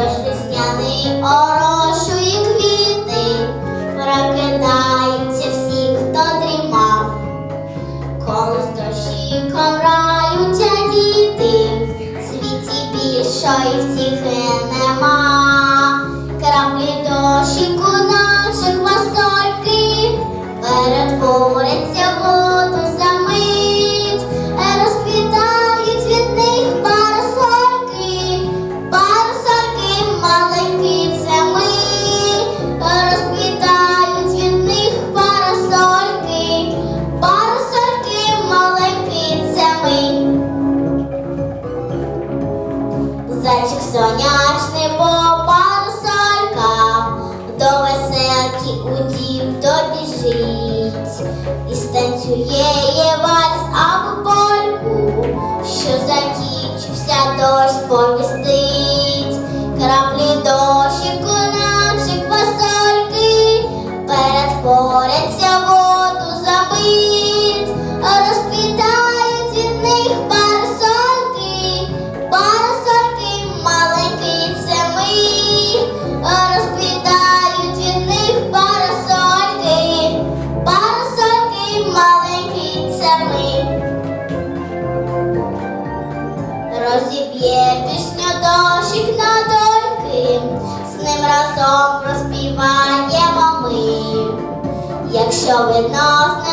Дощ весняний орошує квіти, прокидається всі, хто дрімав. Коли з дощиком граються діти, світі більшої втіхи нема. Краплі дощику наших васольки перетворяться Зайчик сонячний по парасолькам, до веселки у дім добіжить, і станцює вальс або польку, що закінчився дощ повістить, Розіб'є на дощик на дольки, з ним разом проспіваємо ми. Якщо ви нас небес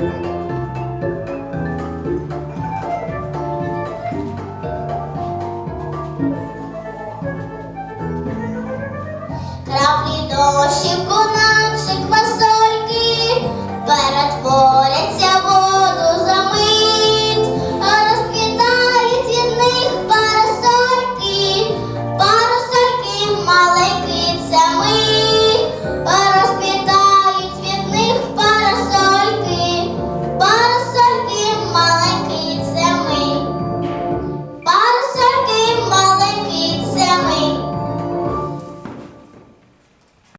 Краплі дощі